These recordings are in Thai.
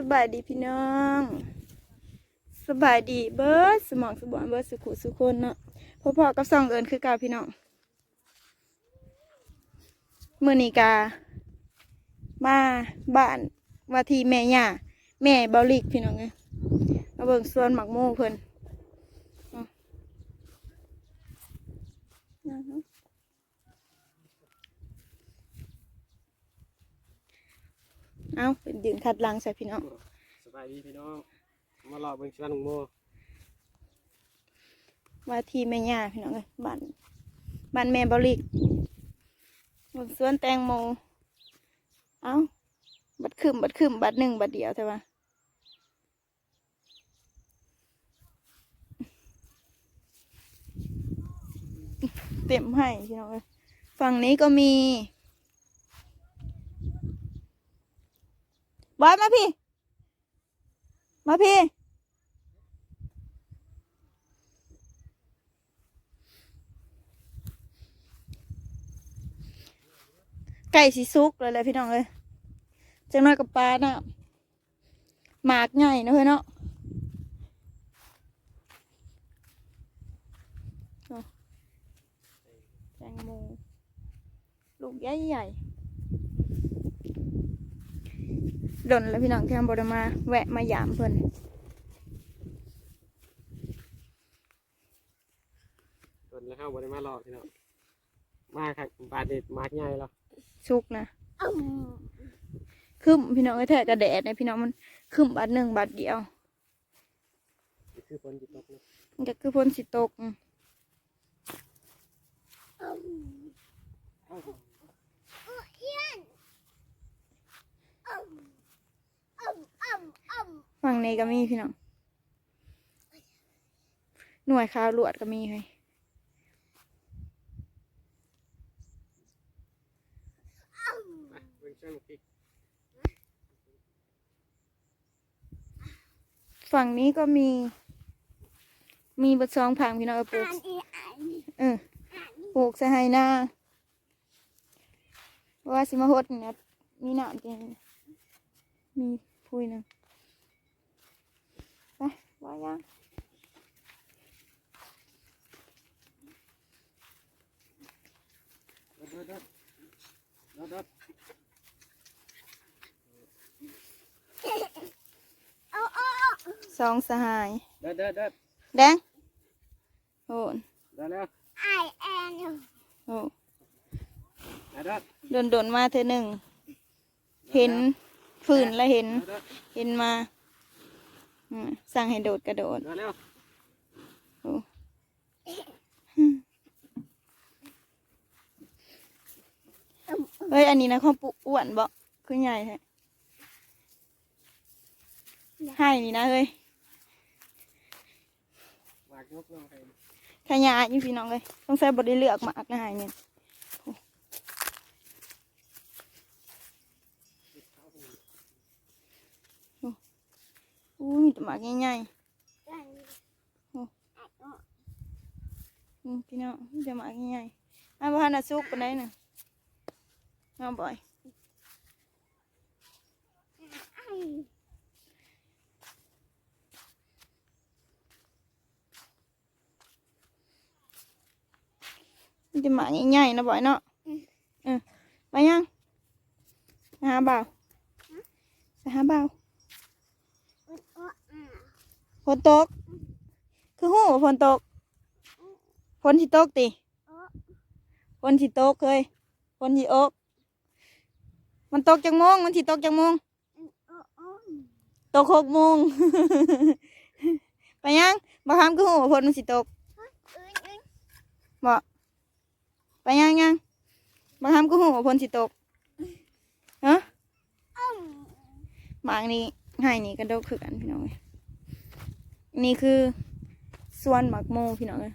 สบายดีพี่น้องสบายดีเบิร์ดสมองสบอนเบิร์ดสุขุสุคนเนาะพ่อพ่อๆกับสองเอิญคือกาพี่น้องมือนีกามาบ้านวาทีแม่ย่าแม่เบาลิกพี่น้องไงมาเบิ่งสวนหมักโม่เพิ่น เอาเอาเป็นยืนคัดหลังใส่พี่น้องสบายดีพี่น้องมารอเบิ่งชวนลุงโมว่าที่แม่ย่าพี่น้องเอ้ยบ้านบ้านแม่เบาลิกบนสวนแตงโม เอ้า บัดคืมบัดคืมบัดหนึ่งบัดเดียวแต่ว่าเต็มให้พี่น้องเอ้ยฝั่งนี้ก็มี บอยมาพี่ มาพี่ ไก่สีซุกเลยแหละพี่น้องเอ้ยจังน้อยกับปลาน่ะหมากใหญ่นะเฮ้ยเนาะแตงโมลูกใหญ่ใหญ่ ๆดนแล้วพี่น้องที่ทำบไดมา แวะมายามเพิ่นตอนแล้วเข้าบ่ได้มารอพี่น้องมาครับบาดเด็ดมากใหญ่แล้วซุกนะคึมพี่น้องไอ้แท้กระแดดเนี่ยพี่น้องมันคึมบาทหนึ่งบาทเดียวนี่คือฝนจิตตกนะมันก็คือพ่นสิตกอืม ฝั่งนี้ก็มีพี่น้อง หน่วยข่าวลวดก็มีเลยมฝั่งนี้ก็มี มีบทซองผังพี่น้องปลูกเออปลูกใส่ไฮนาว่าสิมาฮดเนี่นะมีหนามจริงมีพุยนึง ว่ายังเดินเดินเดินเดินสองสหายเดินเดินเดินแดงโอ้นเดินแล้วโอ้เดินเดินโดนโดนๆมาเธอหนึ่ง เห็นฝืนแล้วเห็นเดินเห็นมาอืม สั่งให้โดดกระโดดเดินแล้วโอ้เฮ้ย อันนี้นะข้าวปุอ้วนบ่คือใหญ่แท้ให้นี่นะเฮ้ยมากยกลงไปขยายอยู่พี่น้องเลยต้องใส่บไดเลือกหมากนะหายเนี่ยโอ้โอ้ อู้มีแต่หมากใหญ่ๆอืมพี่น้องมีแต่หมากใหญ่ๆอ้าวพันธุ์สุกปานใดน่ะน้องบ่อยมีแต่หมากใหญ่ๆนะบ่อยเนาะเออไปยังไปหาบ่าวไปหาบ่าว ฝนตก คือหูว่าฝนตกฝนที่ตกติฝนที่ตกเคยฝนที่อกมันตกจังโมงมันที่ตกจังโมงตกหกโมงไปยังบ่ทำคือหูว่าฝนมันสิตกบ่ไปยังยังบ่ทำคือหูว่าฝนสิตกฮะหมางนี้ให้นี่กระโดดคือกันพี่น้องเอ้ย นี่คือส่วนหมักโมพี่น้องเอ้ย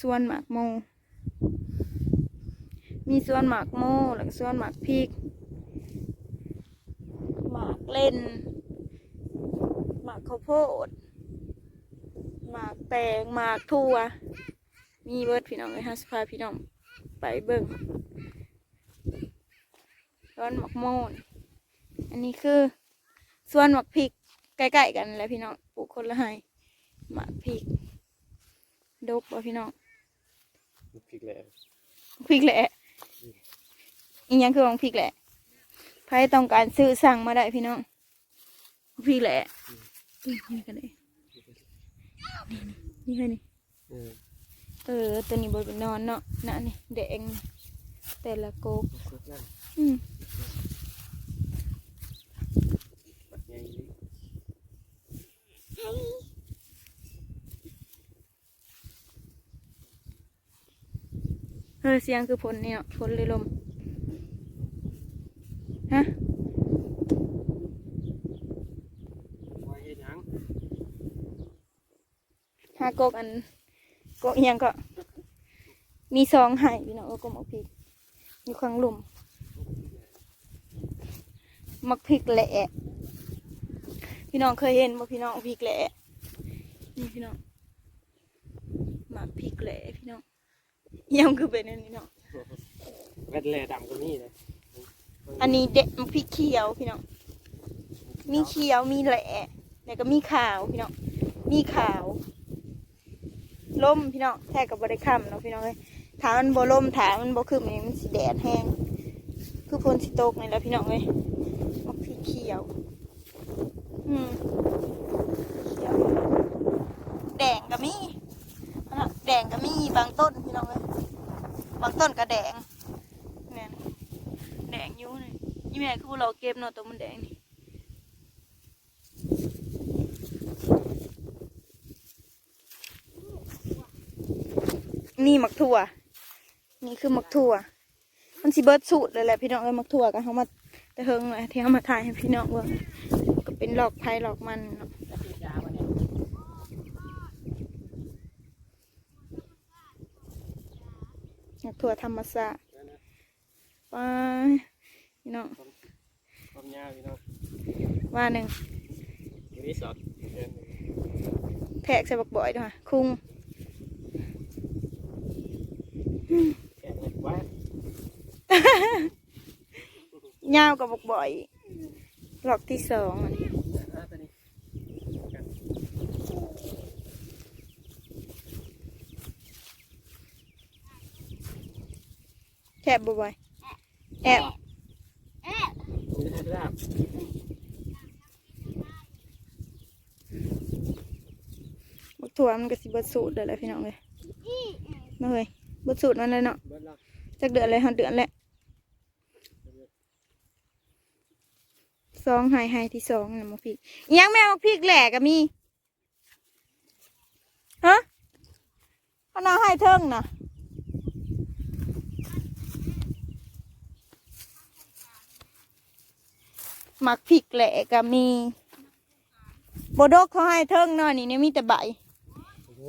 ส่วนหมักโม มีส่วนหมักโมแล้วก็ส่วนหมักพริก หมากเล่น หมากข้าวโพด หมากแตงหมากทั่ว มีเบิร์ดพี่น้องเลยฮะสพาพี่น้องไปเบิ่งร้อนหมักโมนอันนี้คือ ส่วนหมักพริกใกล้ๆกันแหละพี่น้องปลูกคนละไห้หมักพริกดกบ่พี่น้องพริกแหละพริกแหละอีกอย่างคือของพริกแหละใครต้องการซื้อสั่งมาได้พี่น้องพริกแหละนี่นี่กันเลยนี่นี่นี่เออเออตัวนี้บนนอนเนาะน่ะนี่แดงแต่ละโกกสดนั่นอืม ปัดใหญ่นี่ เออเสียงคือฝนเนี่ยฝนเลยลม ฮะว่าเฮ็ดหยังหากกอันกกเอียงก็ มีซองให้พี่น้องเอากลมเอาพริกอยู่ข้างหลุมมักพริกแหละ พี่น้องเคยเห็นบ่พี่น้องพริกแหละนี่พี่น้องมักพริกแหละพี่น้องเอียงคือเป็นอันนี้เนาะแวดแลดำก็มีเลยอันนี้เด็ดมักพริกเขียวพี่น้องมีเขียวมีแหละแล้วก็มีขาวพี่น้องมีขาวล่มพี่น้องแท้กับบริคำเนาะพี่น้องเลยถามมันบ่ล่มถามมันบ่คืมนี่มันสิแดดแห้งคือฝนสิตกนี่แหละพี่น้องเลยมักพริกเขียวอืมเขียว แดงก็มีอันนั้นแดงก็มีบางต้นพี่น้องเลยบางต้นก็แดงเนี่ยแดงอยู่นี่ยี่แม่คือเราเก็บเนาะตัวมันแดงนี่นี่มักถั่ว นี่คือมักถั่ว มันสิเบิร์ดสูตรเลยแหละพี่น้องเอ้ยมักถั่วกันเขามาแต่เฮงเลยที่เขามาถ่ายให้พี่น้องเบิ่ง เป็นหลอกไผ่หลอกมันเนาะแล้วกินยาบ่เนี่ยหมักถั่วธรรมศาสตร์เดี๋ยวนะไปพี่น้องความยาวพี่น้องว่าหนึ่งอยู่นี่สดเดินแทกใส่บักบ่อยด้วยค่ะคุ้งแกะเลยไว้ยาวกับบักบ่อยหลอกที่สองอันนี้ อะตัวนี้กัน แทบบ่อยแอบนี่ได้ลาบบักถั่วมันก็สิเบิดสูตรเลยแหละพี่น้องเลยมาเลยเบิดสูตรมันเลยเนาะเบิดแล้วจากเดือนเลยฮะเดือนแหละสองไฮไฮที่สองนะมักพริกอิหยังแม่มักพริกแหลกก็มีฮะพนาให้เทิงนะ มักพริกแหลกก็มีบดกเขาให้เทิงเนาะนี่เนี่ยมีแต่ใบ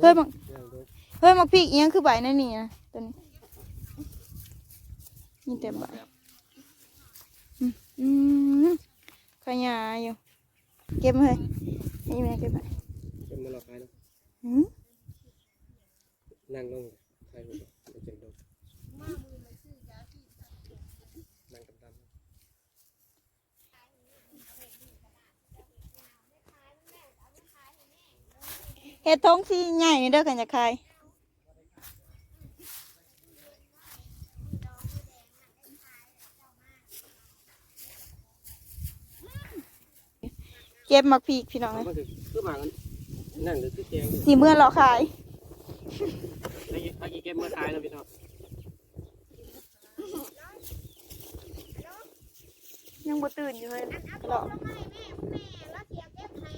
เฮ้ยมักเดี๋ยวดูเฮ้ยมักพริกอิหยังคือใบนั่นนี่นะตัวนี้มีแต่ใบอืมขยายอยู่ เก็บมาเลยนี่แม่เก็บไปเป็นมาหลอกใครเนาะอืมนั่งลงใครรู้บ่เดี๋ยวเจ็บดงนั่งตำๆ เห็ดท้องที่ใหญ่นี่เด้อกันจะขายเก็บมักพีกพี่น้องเอาเลยมาคือคือหมากันนั่งหรือคือแกงอยู่สีเมื่อเราขายไอ้ไอ้เกมเมื่อท้ายแล้วพี่น้องยังบ่ตื่นอยู่เลยหรอเลือกเอา แต่ว่าคือมีอุ้ยมีกับพี่ของกูแน่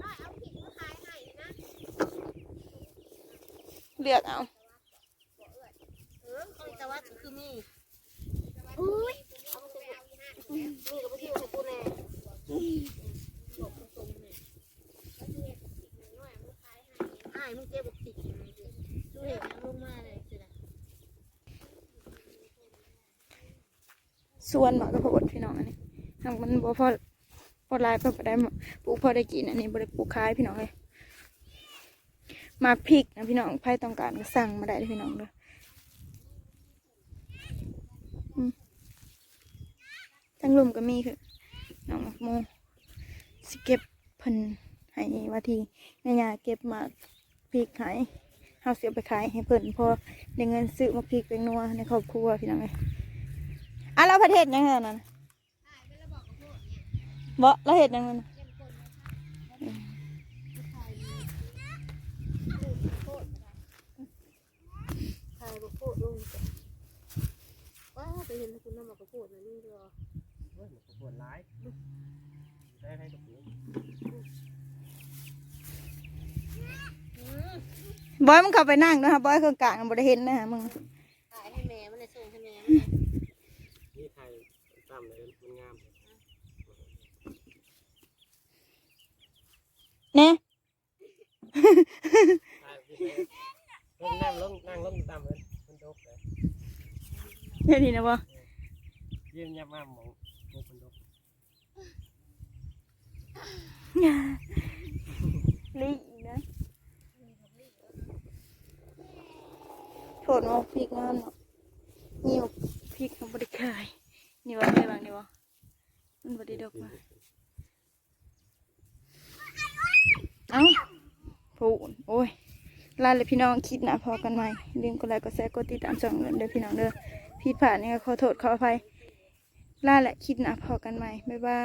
อ้ายมึงเจ็บบอกติดดูเห็น เลงมาเลยสิละส่วนหมากระโพดพี่น้องอันนี้หากมันบ่พอพอลายพอได้ปลูกพอได้กินอันนี้บ่ได้ปลูกขายพี่น้องเลย มาพริกนะพี่น้องใครต้องการก็สั่งมาได้เลยพี่น้องเลยอืมทั้งลุมก็มีคือน้องมักโมสเก็บเพิ่นให้ว่าทีแม่ยาเก็บมาพริกขายเฮาเสียไปขายให้เพิ่นพอได้เงินซื้อมาพริกเป็นนัวในครอบครัวพี่น้องเอ้ยอะแล้วประเทศยังไงนั่นน่ะบ่แล้วเฮ็ดยังไง น่ะใครบอกโคตรลงว้าไปเห็นคุณน้ำมันก็โคตรนะนี่เดียวเฮ้ยมันก็ปวดร้ายได้ให้กับผู้บอยมึงเข้าไปนั่งนะครับบอยเครื่องกลางบ่ได้เห็นนะฮะมึงขายให้แม่มันเลยส่งให้แม่นี่ไทยตามเลยมันงามแน่ตายพี่เฮ้ยนั่งลงนั่งลงตามเลยมันดกเลย เฮ็ดนี่นะบ่ยืนยับมากมองมองคนดกลีอีกนะโถดมาพริกงามเนาะนี่เอาพริกเขาบ่ได้ขายนี่ว่าไงบ้างนี่ว่ามันบ่ได้ดอกมาเอ้าพูนโอ้ยลาเลยพี่น้องคิดนะพอกันใหมลืมกดไลค์กดแชร์กดติดตามช่องเงินเด้อพี่น้องเด้อ ผิดพลาดนี่ยขอโทษขออภัยล่าและคิดนะพอกันใหม่บ๊ายบาย